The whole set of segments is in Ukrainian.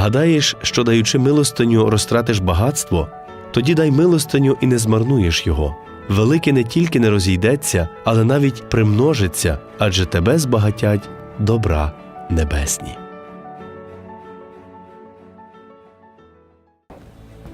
Гадаєш, що даючи милостиню, розтратиш багатство? Тоді дай милостиню і не змарнуєш його. Велике не тільки не розійдеться, але навіть примножиться, адже тебе збагатять добра небесні.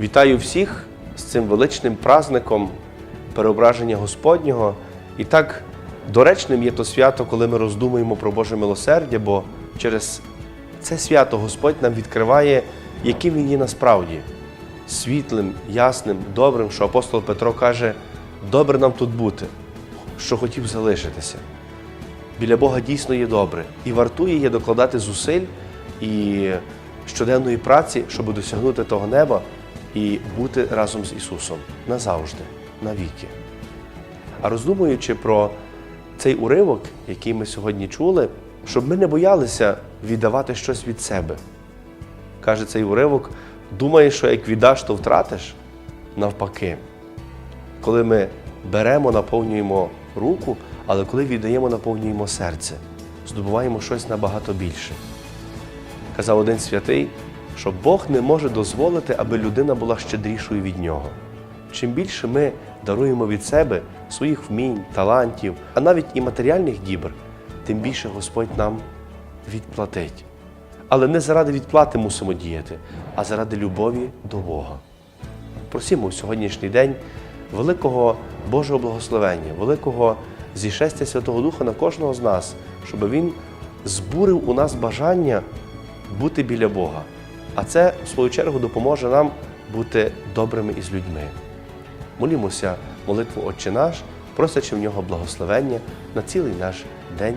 Вітаю всіх з цим величним праздником переображення Господнього. І так доречним є то свято, коли ми роздумуємо про Боже милосердя, бо через це свято Господь нам відкриває, яким він є насправді світлим, ясним, добрим, що апостол Петро каже, добре нам тут бути, що хотів залишитися. Біля Бога дійсно є добре, і вартує є докладати зусиль і щоденної праці, щоб досягнути того неба і бути разом з Ісусом назавжди, навіки. А роздумуючи про цей уривок, який ми сьогодні чули, щоб ми не боялися віддавати щось від себе. Каже цей уривок, думаєш, що як віддаш, то втратиш? Навпаки. Коли ми беремо, наповнюємо руку, але коли віддаємо, наповнюємо серце, здобуваємо щось набагато більше. Казав один святий, що Бог не може дозволити, аби людина була щедрішою від нього. Чим більше ми даруємо від себе своїх вмінь, талантів, а навіть і матеріальних дібр, тим більше Господь нам відплатить. Але не заради відплати мусимо діяти, а заради любові до Бога. Просимо в сьогоднішній день великого Божого благословення, великого зішестя Святого Духа на кожного з нас, щоб Він збурив у нас бажання бути біля Бога. А це, в свою чергу, допоможе нам бути добрими із людьми. Молімося молитву Отче наш, просячи в нього благословення на цілий наш день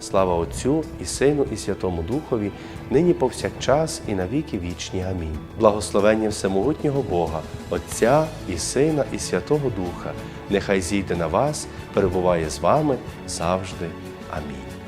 Слава Отцю і Сину, і Святому Духові, нині повсякчас і на віки вічні. Амінь. Благословення Всемогутнього Бога, Отця і Сина, і Святого Духа, нехай зійде на вас, перебуває з вами завжди. Амінь.